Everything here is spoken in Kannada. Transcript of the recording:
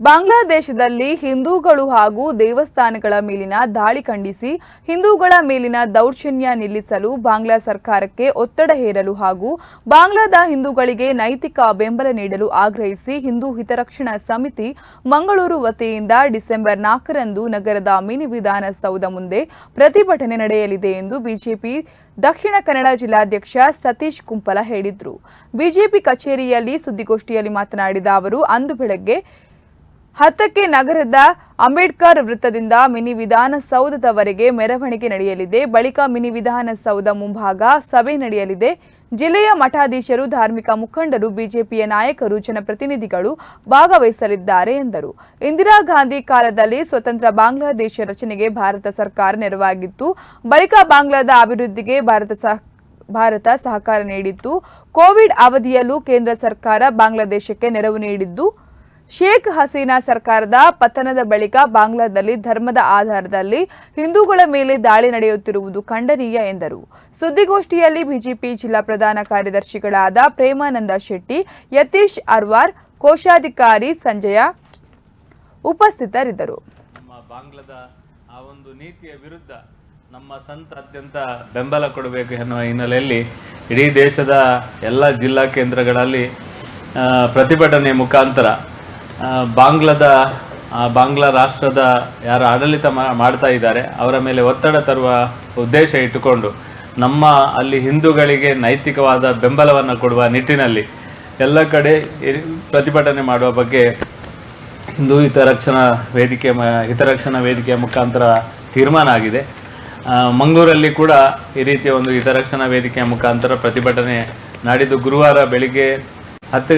ಬಾಂಗ್ಲಾದೇಶದಲ್ಲಿ ಹಿಂದೂಗಳು ಹಾಗೂ ದೇವಸ್ಥಾನಗಳ ಮೇಲಿನ ದಾಳಿ ಖಂಡಿಸಿ ಹಿಂದೂಗಳ ಮೇಲಿನ ದೌರ್ಜನ್ಯ ನಿಲ್ಲಿಸಲು ಬಾಂಗ್ಲಾ ಸರ್ಕಾರಕ್ಕೆ ಒತ್ತಡ ಹೇರಲು ಹಾಗೂ ಬಾಂಗ್ಲಾದ ಹಿಂದೂಗಳಿಗೆ ನೈತಿಕ ಬೆಂಬಲ ನೀಡಲು ಆಗ್ರಹಿಸಿ ಹಿಂದೂ ಹಿತರಕ್ಷಣಾ ಸಮಿತಿ ಮಂಗಳೂರು ವತಿಯಿಂದ ಡಿಸೆಂಬರ್ ನಾಲ್ಕರಂದು ನಗರದ ಮಿನಿ ವಿಧಾನಸೌಧ ಮುಂದೆ ಪ್ರತಿಭಟನೆ ನಡೆಯಲಿದೆ ಎಂದು ಬಿಜೆಪಿ ದಕ್ಷಿಣ ಕನ್ನಡ ಜಿಲ್ಲಾಧ್ಯಕ್ಷ ಸತೀಶ್ ಕುಂಪಲ ಹೇಳಿದರು. ಬಿಜೆಪಿ ಕಚೇರಿಯಲ್ಲಿ ಸುದ್ದಿಗೋಷ್ಠಿಯಲ್ಲಿ ಮಾತನಾಡಿದ ಅವರು, ಅಂದು ಬೆಳಗ್ಗೆ ಹತ್ತಕ್ಕೆ ನಗರದ ಅಂಬೇಡ್ಕರ್ ವೃತ್ತದಿಂದ ಮಿನಿ ವಿಧಾನಸೌಧದವರೆಗೆ ಮೆರವಣಿಗೆ ನಡೆಯಲಿದೆ. ಬಳಿಕ ಮಿನಿ ವಿಧಾನಸೌಧ ಮುಂಭಾಗ ಸಭೆ ನಡೆಯಲಿದೆ. ಜಿಲ್ಲೆಯ ಮಠಾಧೀಶರು, ಧಾರ್ಮಿಕ ಮುಖಂಡರು, ಬಿಜೆಪಿಯ ನಾಯಕರು, ಜನಪ್ರತಿನಿಧಿಗಳು ಭಾಗವಹಿಸಲಿದ್ದಾರೆ ಎಂದರು. ಇಂದಿರಾ ಗಾಂಧಿ ಕಾಲದಲ್ಲಿ ಸ್ವತಂತ್ರ ಬಾಂಗ್ಲಾದೇಶ ರಚನೆಗೆ ಭಾರತ ಸರ್ಕಾರ ನೆರವಾಗಿತ್ತು. ಬಳಿಕ ಬಾಂಗ್ಲಾದ ಅಭಿವೃದ್ಧಿಗೆ ಭಾರತ ಭಾರತ ಸಹಕಾರ ನೀಡಿತ್ತು. ಕೋವಿಡ್ ಅವಧಿಯಲ್ಲೂ ಕೇಂದ್ರ ಸರ್ಕಾರ ಬಾಂಗ್ಲಾದೇಶಕ್ಕೆ ನೆರವು ನೀಡಿದ್ದು ಶೇಖ್ ಹಸೀನಾ ಸರ್ಕಾರದ ಪತನದ ಬಳಿಕ ಬಾಂಗ್ಲಾದಲ್ಲಿ ಧರ್ಮದ ಆಧಾರದಲ್ಲಿ ಹಿಂದೂಗಳ ಮೇಲೆ ದಾಳಿ ನಡೆಯುತ್ತಿರುವುದು ಖಂಡನೀಯ ಎಂದರು. ಸುದ್ದಿಗೋಷ್ಠಿಯಲ್ಲಿ ಬಿಜೆಪಿ ಜಿಲ್ಲಾ ಪ್ರಧಾನ ಕಾರ್ಯದರ್ಶಿಗಳಾದ ಪ್ರೇಮಾನಂದ ಶೆಟ್ಟಿ, ಯತೀಶ್ ಅರ್ವಾರ್, ಕೋಶಾಧಿಕಾರಿ ಸಂಜಯ ಉಪಸ್ಥಿತರಿದ್ದರು. ಬಾಂಗ್ಲಾದ ಆ ಒಂದು ನೀತಿಯ ವಿರುದ್ಧ ನಮ್ಮ ಸಂತಾದ್ಯಂತ ಬೆಂಬಲ ಕೊಡಬೇಕು ಎನ್ನುವ ಹಿನ್ನೆಲೆಯಲ್ಲಿ ಇಡೀ ದೇಶದ ಎಲ್ಲ ಜಿಲ್ಲಾ ಕೇಂದ್ರಗಳಲ್ಲಿ ಪ್ರತಿಭಟನೆ ಮುಖಾಂತರ ಬಾಂಗ್ಲಾದ ಬಾಂಗ್ಲಾ ರಾಷ್ಟ್ರದ ಯಾರು ಆಡಳಿತ ಮಾಡ್ತಾ ಇದ್ದಾರೆ, ಅವರ ಮೇಲೆ ಒತ್ತಡ ತರುವ ಉದ್ದೇಶ ಇಟ್ಟುಕೊಂಡು ನಮ್ಮ ಅಲ್ಲಿ ಹಿಂದೂಗಳಿಗೆ ನೈತಿಕವಾದ ಬೆಂಬಲವನ್ನು ಕೊಡುವ ನಿಟ್ಟಿನಲ್ಲಿ ಎಲ್ಲ ಕಡೆ ಪ್ರತಿಭಟನೆ ಮಾಡುವ ಬಗ್ಗೆ ಹಿಂದೂ ಹಿತರಕ್ಷಣಾ ವೇದಿಕೆ ಹಿತರಕ್ಷಣಾ ವೇದಿಕೆಯ ಮುಖಾಂತರ ತೀರ್ಮಾನ ಆಗಿದೆ. ಮಂಗಳೂರಲ್ಲಿ ಕೂಡ ಈ ರೀತಿಯ ಒಂದು ಹಿತರಕ್ಷಣಾ ವೇದಿಕೆಯ ಮುಖಾಂತರ ಪ್ರತಿಭಟನೆ ನಾಡಿದ್ದು ಗುರುವಾರ ಬೆಳಿಗ್ಗೆ ಹತ್ತು